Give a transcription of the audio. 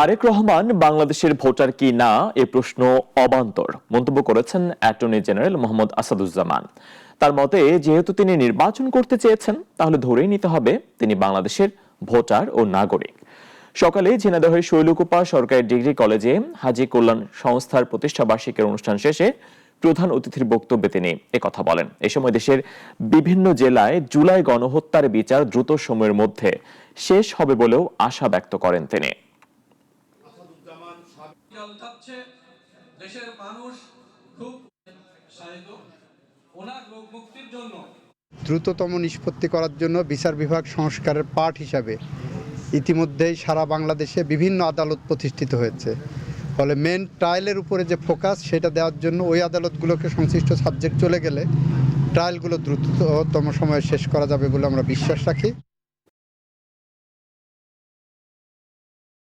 তারেক রহমান বাংলাদেশের ভোটার কি না, এ প্রশ্ন অবান্তর। মন্তব্য করেছেন অ্যাটর্নি জেনারেল মোহাম্মদ আসাদুজ্জামান। তার মতে, যেহেতু তিনি নির্বাচন করতে চেয়েছেন, তাহলে ধরেই নিতে হবে তিনি বাংলাদেশের ভোটার ও নাগরিক। সকালে ঝিনাদহের শৈলকুপা সরকারি ডিগ্রি কলেজে হাজি কল্যাণ সংস্থার প্রতিষ্ঠা বার্ষিকীর অনুষ্ঠান শেষে প্রধান অতিথির বক্তব্যে তিনি একথা বলেন। এ সময় দেশের বিভিন্ন জেলায় জুলাই গণহত্যার বিচার দ্রুত সময়ের মধ্যে শেষ হবে বলেও আশা ব্যক্ত করেন তিনি। দেশের মানুষ খুব সাহিত্য ওনার রোগ মুক্তির জন্য। দ্রুততম নিষ্পত্তি করার জন্য বিচার বিভাগ সংস্কারের পাঠ হিসাবে ইতিমধ্যেই সারা বাংলাদেশে বিভিন্ন আদালত প্রতিষ্ঠিত হয়েছে। ফলে মেন ট্রায়ালের উপরে যে ফোকাস সেটা দেওয়ার জন্য ওই আদালতগুলোকে সংশ্লিষ্ট সাবজেক্ট চলে গেলে ট্রায়ালগুলো দ্রুততম সময়ে শেষ করা যাবে বলে আমরা বিশ্বাস রাখি।